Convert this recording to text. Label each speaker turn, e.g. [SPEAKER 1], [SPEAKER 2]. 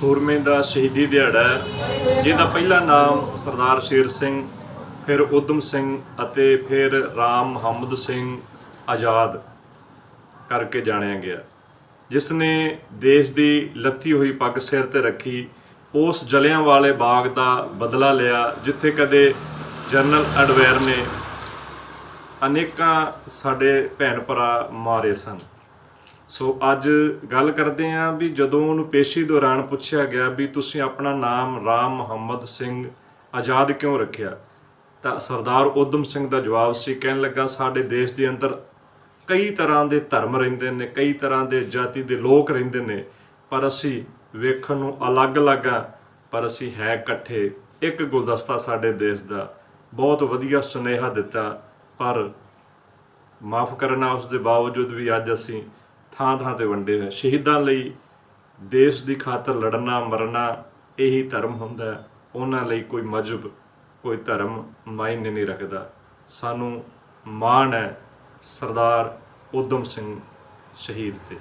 [SPEAKER 1] ਸੂਰਮੇ ਦਾ ਸ਼ਹੀਦੀ ਦਿਹਾੜਾ ਹੈ, ਜਿਹਦਾ ਪਹਿਲਾ ਨਾਮ ਸਰਦਾਰ ਸ਼ੇਰ ਸਿੰਘ, ਫਿਰ ਉਦਮ ਸਿੰਘ ਅਤੇ ਫਿਰ ਰਾਮ ਮੁਹੰਮਦ ਸਿੰਘ ਆਜ਼ਾਦ ਕਰਕੇ ਜਾਣਿਆ ਗਿਆ। ਜਿਸ ਨੇ ਦੇਸ਼ ਦੀ ਲੱਥੀ ਹੋਈ ਪੱਗ ਸਿਰ ਤੇ ਰੱਖੀ, ਉਸ ਜਲਿਆਂ ਵਾਲੇ ਬਾਗ ਦਾ ਬਦਲਾ ਲਿਆ, ਜਿੱਥੇ ਕਦੇ ਜਨਰਲ ਅਡਵੈਰ ਨੇ ਅਨੇਕਾਂ ਸਾਡੇ ਭੈਣ ਭਰਾ ਮਾਰੇ ਸਨ। ਸੋ ਅੱਜ ਗੱਲ ਕਰਦੇ ਹਾਂ ਵੀ ਜਦੋਂ ਉਹਨੂੰ ਪੇਸ਼ੀ ਦੌਰਾਨ ਪੁੱਛਿਆ ਗਿਆ ਵੀ ਤੁਸੀਂ ਆਪਣਾ ਨਾਮ ਰਾਮ ਮੁਹੰਮਦ ਸਿੰਘ ਆਜ਼ਾਦ ਕਿਉਂ ਰੱਖਿਆ, ਤਾਂ ਸਰਦਾਰ ਉਦਮ ਸਿੰਘ ਦਾ ਜਵਾਬ ਸੀ, ਕਹਿਣ ਲੱਗਾ, ਸਾਡੇ ਦੇਸ਼ ਦੇ ਅੰਦਰ ਕਈ ਤਰ੍ਹਾਂ ਦੇ ਧਰਮ ਰਹਿੰਦੇ ਨੇ, ਕਈ ਤਰ੍ਹਾਂ ਦੇ ਜਾਤੀ ਦੇ ਲੋਕ ਰਹਿੰਦੇ ਨੇ, ਪਰ ਅਸੀਂ ਵੇਖਣ ਨੂੰ ਅਲੱਗ-ਅਲੱਗ ਆ ਪਰ ਅਸੀਂ ਹੈ ਇਕੱਠੇ। ਇੱਕ ਗੁਲਦਸਤਾ ਸਾਡੇ ਦੇਸ਼ ਦਾ ਬਹੁਤ ਵਧੀਆ ਸੁਨੇਹਾ ਦਿੱਤਾ, ਪਰ ਮਾਫ ਕਰਨਾ ਉਸ ਦੇ ਬਾਵਜੂਦ ਵੀ ਅੱਜ ਅਸੀਂ ਥਾਂ ਥਾਂ ਤੇ ਵੰਡੇ ਹੋਏ ਸ਼ਹੀਦਾਂ ਲਈ ਦੇਸ਼ ਦੀ ਖਾਤਰ ਲੜਨਾ, ਮਰਨਾ, ਇਹੀ ਧਰਮ ਹੁੰਦਾ ਉਹਨਾਂ ਲਈ ਕੋਈ ਮਜਹਬ ਕੋਈ ਧਰਮ ਮਾਇਨੇ ਨਹੀਂ ਰੱਖਦਾ। ਸਾਨੂੰ ਮਾਣ ਹੈ ਸਰਦਾਰ ਉਦਮ ਸਿੰਘ ਸ਼ਹੀਦ ਤੇ।